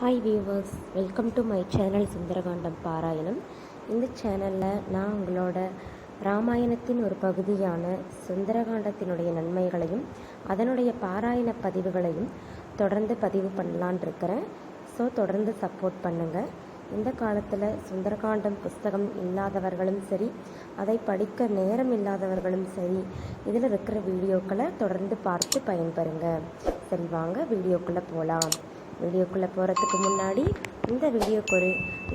Hi viewers welcome to my channel Sundarakandam பாராயணம் இந்த சேனலில் நான் உங்களோட ராமாயணத்தின் ஒரு பகுதியான சுந்தரகாண்டத்தினுடைய நன்மைகளையும் அதனுடைய பாராயண பதிவுகளையும் தொடர்ந்து பதிவு பண்ணலான் இருக்கிறேன். ஸோ தொடர்ந்து சப்போர்ட் பண்ணுங்கள் இந்த காலத்தில் சுந்தரகாண்டம் புஸ்தகம் இல்லாதவர்களும் சரி அதை படிக்க நேரம் இல்லாதவர்களும் சரி இதில் இருக்கிற வீடியோக்களை தொடர்ந்து பார்த்து பயன்பெறுங்க. சரி வாங்க வீடியோக்குள்ளே போகலாம் வீடியோக்குள்ளே போகிறதுக்கு முன்னாடி இந்த வீடியோக்கு ஒரு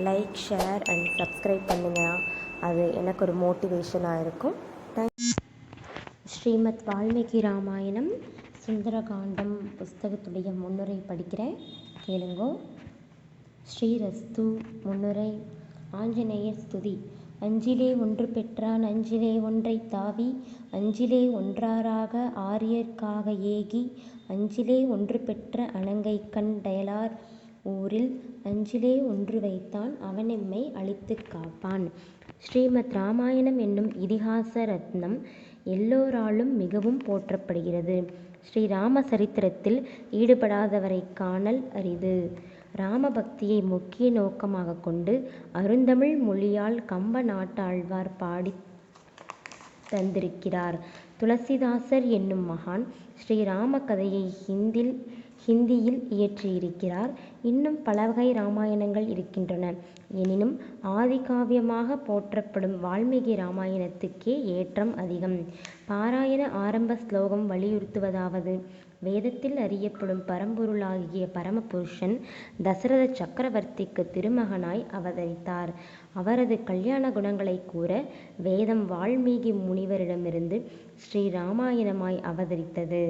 லைக் ஷேர் அண்ட் சப்ஸ்கிரைப் பண்ணுங்க. அது எனக்கு ஒரு மோட்டிவேஷனாக இருக்கும். தேங்க்ஸ் ஸ்ரீமத் வால்மீகி ராமாயணம் சுந்தரகாண்டம் புஸ்தகத்துடைய முன்னுரை படிக்கிறேன் கேளுங்கோ. ஸ்ரீரஸ்து முன்னுரை. ஆஞ்சநேயர் ஸ்துதி. அஞ்சிலே ஒன்று பெற்றான் அஞ்சிலே ஒன்றை தாவி அஞ்சிலே ஒன்றாராக ஆரியர்க்காக ஏகி அஞ்சிலே ஒன்று பெற்ற அணங்கை கண்டயலார் ஊரில் அஞ்சிலே ஒன்று வைத்தான் அவனெம்மை அழித்து காப்பான். ஸ்ரீமத் ராமாயணம் என்னும் இதிகாச ரத்னம் எல்லோராலும் மிகவும் போற்றப்படுகிறது. ஸ்ரீராம சரித்திரத்தில் ஈடுபடாதவரை காணல் அரிது. ராமபக்தியை முக்கிய நோக்கமாக கொண்டு அருந்தமிழ் மொழியால் கம்ப நாட்டாழ்வார் பாடி தந்திருக்கிறார். துளசிதாசர் என்னும் மகான் ஸ்ரீராம கதையை ஹிந்தில் ஹிந்தியில் இயற்றியிருக்கிறார். இன்னும் பல வகை இராமாயணங்கள் இருக்கின்றன. எனினும் ஆதிகாவியமாக போற்றப்படும் வால்மீகி ராமாயணத்துக்கே ஏற்றம் அதிகம். பாராயண ஆரம்ப ஸ்லோகம் வலியுறுத்துவதாவது. வேதத்தில் அறியப்படும் பரம்பொருளாகிய பரமபுருஷன் தசரத சக்கரவர்த்திக்கு திருமகனாய் அவதரித்தார். அவரது கல்யாண குணங்களை கூற வேதம் வால்மீகி முனிவரிடமிருந்து ஸ்ரீ ராமாயணமாய் அவதரித்தது.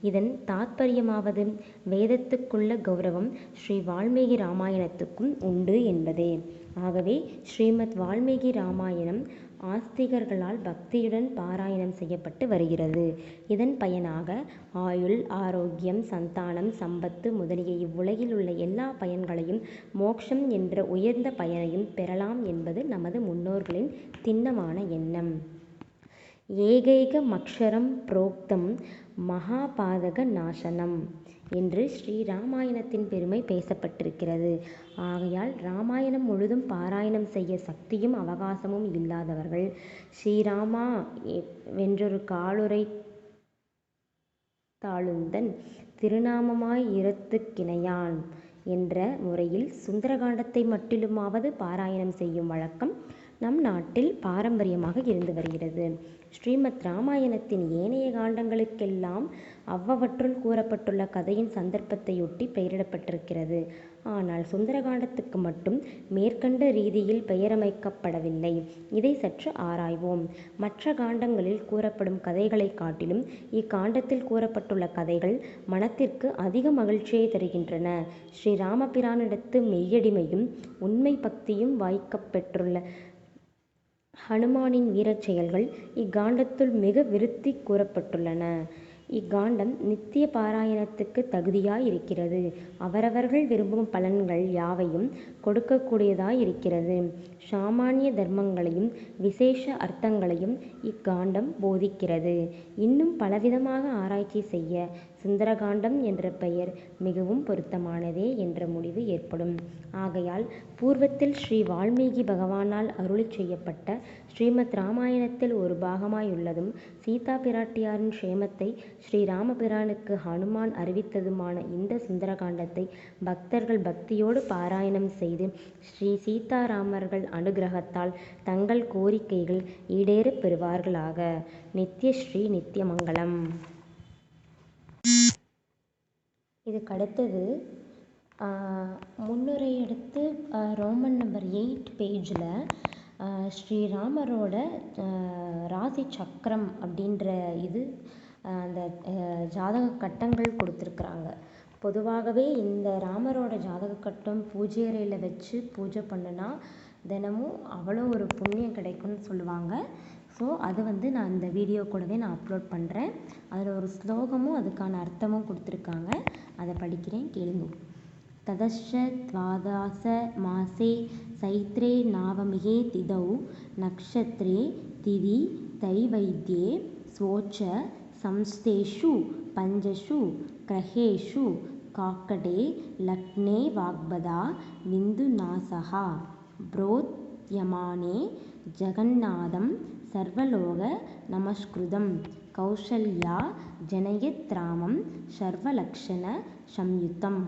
இதன் தாத்பரியமாவது வேதத்துக்குள்ள கௌரவம் ஸ்ரீ வால்மீகி ராமாயணத்துக்கும் உண்டு என்பதே. ஆகவே ஸ்ரீமத் வால்மீகி ராமாயணம் ஆஸ்திகர்களால் பக்தியுடன் பாராயணம் செய்யப்பட்டு வருகிறது. இதன் பயனாக ஆயுள் ஆரோக்கியம் சந்தானம் சம்பத்து முதலிய இவ்வுலகில் உள்ள எல்லா பயன்களையும் மோக்ஷம் என்ற உயர்ந்த பயனையும் பெறலாம் என்பது நமது முன்னோர்களின் திண்ணமான எண்ணம். ஏகைக மக்ஷரம் புரோக்தம் மகாபாதக நாசனம் என்று ஸ்ரீ ராமாயணத்தின் பெருமை பேசப்பட்டிருக்கிறது. ஆகையால் ராமாயணம் முழுதும் பாராயணம் செய்ய சக்தியும் அவகாசமும் இல்லாதவர்கள் ஸ்ரீராமா வென்றொரு காலுரை தாளுந்தன் திருநாமமாய் இரத்துக்கிணையான் என்ற முறையில் சுந்தரகாண்டத்தை மட்டிலுமாவது பாராயணம் செய்யும் வழக்கம் நம் நாட்டில் பாரம்பரியமாக இருந்து வருகிறது. ஸ்ரீமத் ராமாயணத்தின் ஏனைய காண்டங்களுக்கெல்லாம் அவ்வவற்றுள் கூறப்பட்டுள்ள கதையின் சந்தர்ப்பத்தையொட்டி பெயரிடப்பட்டிருக்கிறது. ஆனால் சுந்தரகாண்டத்துக்கு மட்டும் மேற்கண்ட ரீதியில் பெயரமைக்கப்படவில்லை. இதை சற்று ஆராய்வோம். மற்ற காண்டங்களில் கூறப்படும் கதைகளை காட்டிலும் இக்காண்டத்தில் கூறப்பட்டுள்ள கதைகள் மனத்திற்கு அதிக மகிழ்ச்சியை தருகின்றன. ஸ்ரீ ராமபிரானிடத்து மெய்யடிமையும் உண்மை பக்தியும் வாய்க்கப்பெற்றுள்ள ஹனுமானின் வீரச் செயல்கள் இக்காண்டத்துள் மிக விருத்தி கூறப்பட்டுள்ளன. இக்காண்டம் நித்திய பாராயணத்துக்கு தகுதியாய் இருக்கிறது அவரவர்கள் விரும்பும் பலன்கள் யாவையும் கொடுக்கக்கூடியதாய் இருக்கிறது சாமானிய தர்மங்களையும் விசேஷ அர்த்தங்களையும் இக்காண்டம் போதிக்கிறது. இன்னும் பலவிதமாக ஆராய்ச்சி செய்ய சுந்தரகாண்டம் என்ற பெயர் மிகவும் பொருத்தமானதே என்ற முடிவு ஏற்படும். ஆகையால் பூர்வத்தில் ஸ்ரீ வால்மீகி பகவானால் அருளி செய்யப்பட்ட ஸ்ரீமத் ராமாயணத்தில் ஒரு பாகமாயுள்ளதும் சீதா பிராட்டியாரின் க்ஷேமத்தை ஸ்ரீ ராமபிரானுக்கு ஹனுமான் அறிவித்ததுமான இந்த சுந்தரகாண்டத்தை பக்தர்கள் பக்தியோடு பாராயணம் செய்து ஸ்ரீ சீதாராமர்கள் அனுகிரகத்தால் தங்கள் கோரிக்கைகள் ஈடேறப் பெறுவார்களாக. நித்ய ஸ்ரீ நித்யமங்கலம். இதுக்கு அடுத்தது முன்னுரை எடுத்து ரோமன் நம்பர் எயிட் பேஜில் ஸ்ரீராமரோட ராசி சக்கரம் அப்படின்ற இது அந்த ஜாதக கட்டங்கள் கொடுத்துருக்குறாங்க. பொதுவாகவே இந்த ராமரோட ஜாதக கட்டம் பூஜை அறையில் வச்சு பூஜை பண்ணுனா தினமும் அவ்வளோ ஒரு புண்ணியம் கிடைக்கும்னு சொல்லுவாங்க. ஸோ அது வந்து நான் இந்த வீடியோ கூடவே நான் அப்லோட் பண்ணுறேன் அதில் ஒரு ஸ்லோகமும் அதுக்கான அர்த்தமும் கொடுத்துருக்காங்க. அதை படிக்கிறேன் கேளுங்க. ததஸ்ய துவாதச மாசே சைத்ரே நாவமிகே திதௌ நக்ஷத்ரே திதி தைவைத்தியே ஸ்வோச்ச சம்ஸ்தேஷு பஞ்சஷு கிரகேஷு காக்கடே லக்னே வாக்பதா விந்துநாசகா புரோத்யமானே ஜெகநாதம் சர்வலோக நமஸ்கிருதம். கௌசல்யா ஜனயத் ராமம் சர்வலக்ஷண சம்யுதம்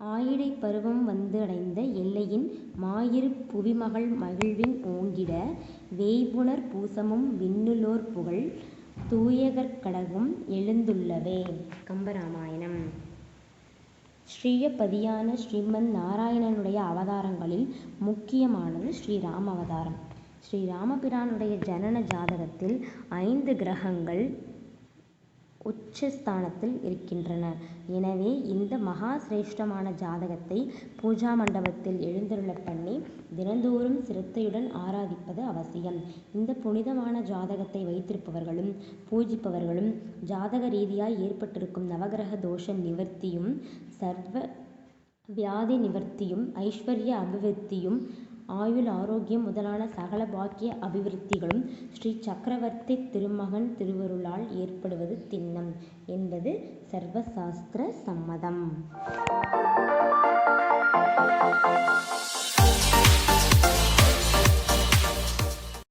ஆயிடைப் பருவம் வந்து அடைந்த எல்லையின் மாயிரு புவிமகள் மகிழ்வின் ஓங்கிட வேய்புனர் பூசமும் விண்ணுளோர் புகழ் தூயகற்கடகும் எழுந்துள்ளவே. கம்பராமாயணம். ஸ்ரீயபதியான ஸ்ரீமந் நாராயணனுடைய அவதாரங்களில் முக்கியமானது ஸ்ரீராம ஸ்ரீ ஸ்ரீராமபிரானுடைய ஜனன ஜாதகத்தில் ஐந்து கிரகங்கள் உச்சஸ்தானத்தில் இருக்கின்றன. எனவே இந்த மகா சிரேஷ்டமான ஜாதகத்தை பூஜா மண்டபத்தில் எழுந்தருளப் பண்ணி தினந்தோறும் சிரத்தையுடன் ஆராதிப்பது அவசியம். இந்த புனிதமான ஜாதகத்தை வைத்திருப்பவர்களும் பூஜிப்பவர்களும் ஜாதக ரீதியாய் ஏற்பட்டிருக்கும் நவக்கிரக தோஷ நிவர்த்தியும் சர்வ வியாதி நிவர்த்தியும் ஐஸ்வர்ய அபிவிருத்தியும் ஆயுள் ஆரோக்கியம் முதலான சகல பாக்கிய அபிவிருத்திகளும் ஸ்ரீ சக்கரவர்த்தி திருமகன் திருவருளால் ஏற்படுவது திண்ணம் என்பது சர்வசாஸ்திர சம்மதம்.